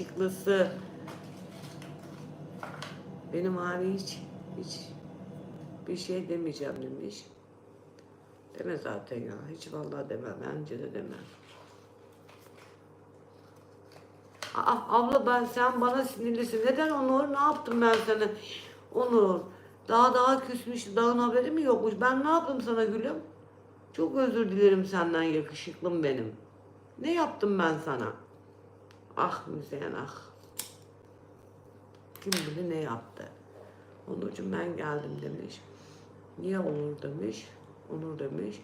yakışıklısı. Benim abi hiç hiç bir şey demeyeceğim demiş. Deme zaten ya. Hiç vallahi demem. Bence de demem. Aa, abla ben sen bana sinirlisin. Neden Onur? Ne yaptım ben sana? Onur. Daha daha küsmüş. Dağın haberi mi yokmuş? Ben ne yaptım sana gülüm? Çok özür dilerim senden yakışıklım benim. Ne yaptım ben sana? Ah Müzeyyen ah. Kim bilir ne yaptı? Onurcuğum ben geldim demiş. Niye Onur demiş? Onur demiş.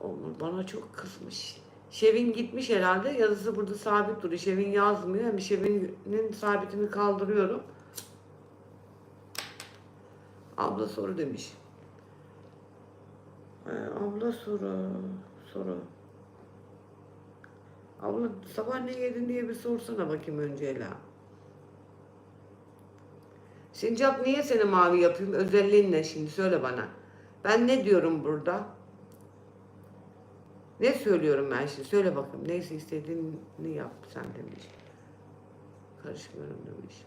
Onur bana çok kızmış. Şevin gitmiş herhalde. Yazısı burada sabit duruyor. Şevin yazmıyor. Hem Şevin'in sabitini kaldırıyorum. Abla soru demiş. Ee, abla soru. Soru. Abla sabah ne yedin diye bir sorsana bakayım önce Ela. Sincap niye seni mavi yapayım? Özelliğin ne şimdi? Söyle bana. Ben ne diyorum burada? Ne söylüyorum ben şimdi? Söyle bakayım. Neyse istediğini yap sen demiş. Karışmıyorum demiş.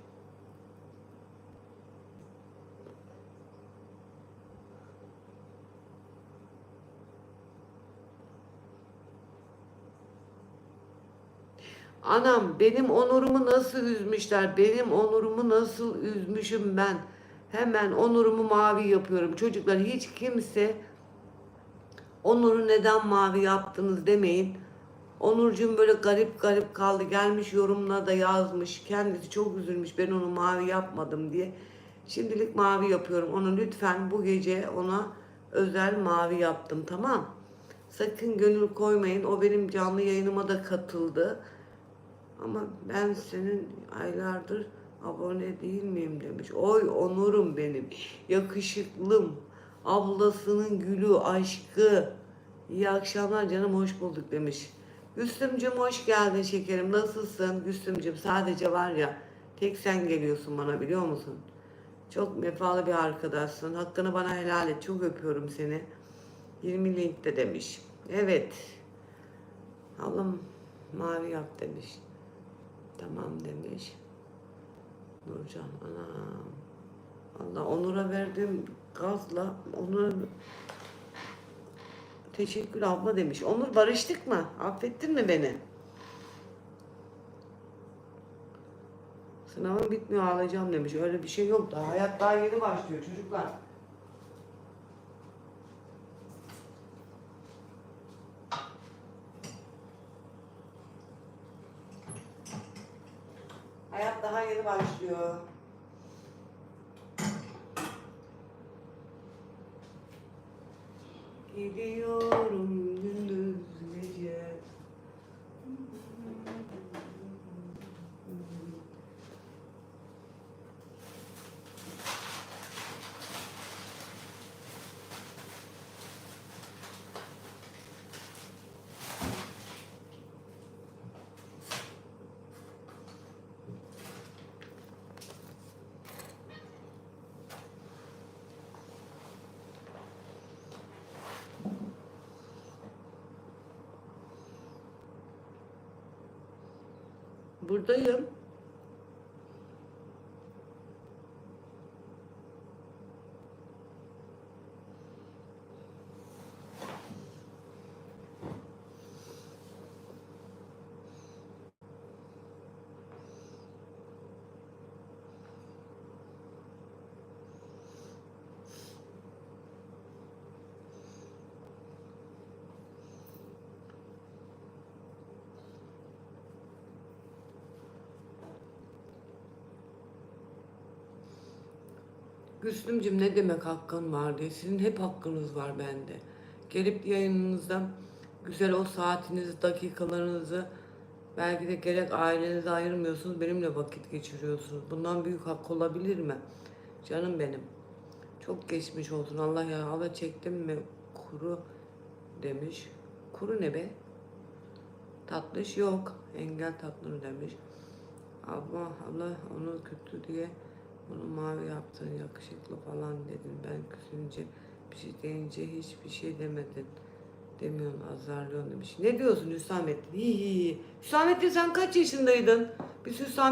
Anam benim onurumu nasıl üzmüşler, benim onurumu nasıl üzmüşüm ben. Hemen onurumu mavi yapıyorum. Çocuklar hiç kimse onuru neden mavi yaptınız demeyin. Onurcuğum böyle garip garip kaldı. Gelmiş yorumuna da yazmış. Kendisi çok üzülmüş ben onu mavi yapmadım diye. Şimdilik mavi yapıyorum. Onu lütfen bu gece ona özel mavi yaptım tamam. Sakın gönül koymayın. O benim canlı yayınıma da katıldı. Ama ben senin aylardır abone değil miyim demiş. Oy onurum benim. Yakışıklım. Ablasının gülü, aşkı. İyi akşamlar canım hoş bulduk demiş. Güstümcüm hoş geldin şekerim. Nasılsın Güstümcüm? Sadece var ya tek sen geliyorsun bana biliyor musun? Çok vefalı bir arkadaşsın. Hakkını bana helal et. Çok öpüyorum seni. 20 link de demiş. Evet. Allah'ım mavi yap demiş. Tamam demiş. Nurcan anam. Allah Onur'a verdiğim gazla Onur'a teşekkür abla demiş. Onur barıştık mı? Affettin mi beni? Sınavım bitmiyor ağlayacağım demiş. Öyle bir şey yok daha. Hayat daha yeni başlıyor çocuklar. Hayat daha yeni başlıyor. Gidiyorum gündüz gece. Buradayım. Güslümcüm ne demek hakkın var diye. Sizin hep hakkınız var bende. Gelip yayınınızda güzel o saatinizi, dakikalarınızı belki de gerek ailenize ayırmıyorsunuz, benimle vakit geçiriyorsunuz. Bundan büyük hak olabilir mi? Canım benim. Çok geçmiş olsun. Allah ya Allah çektim mi kuru demiş. Kuru ne be? Tatlış yok. Engel tatlı demiş. Ama Allah onu kötü diye onu mavi yaptın yakışıklı falan dedin. Ben küsünce bir şey deyince hiçbir şey demedin. Demiyorsun azarlıyorsun demiş. Ne diyorsun Hüsamettin? Hi hi. Hüsamettin sen kaç yaşındaydın? Biz Hüsamettin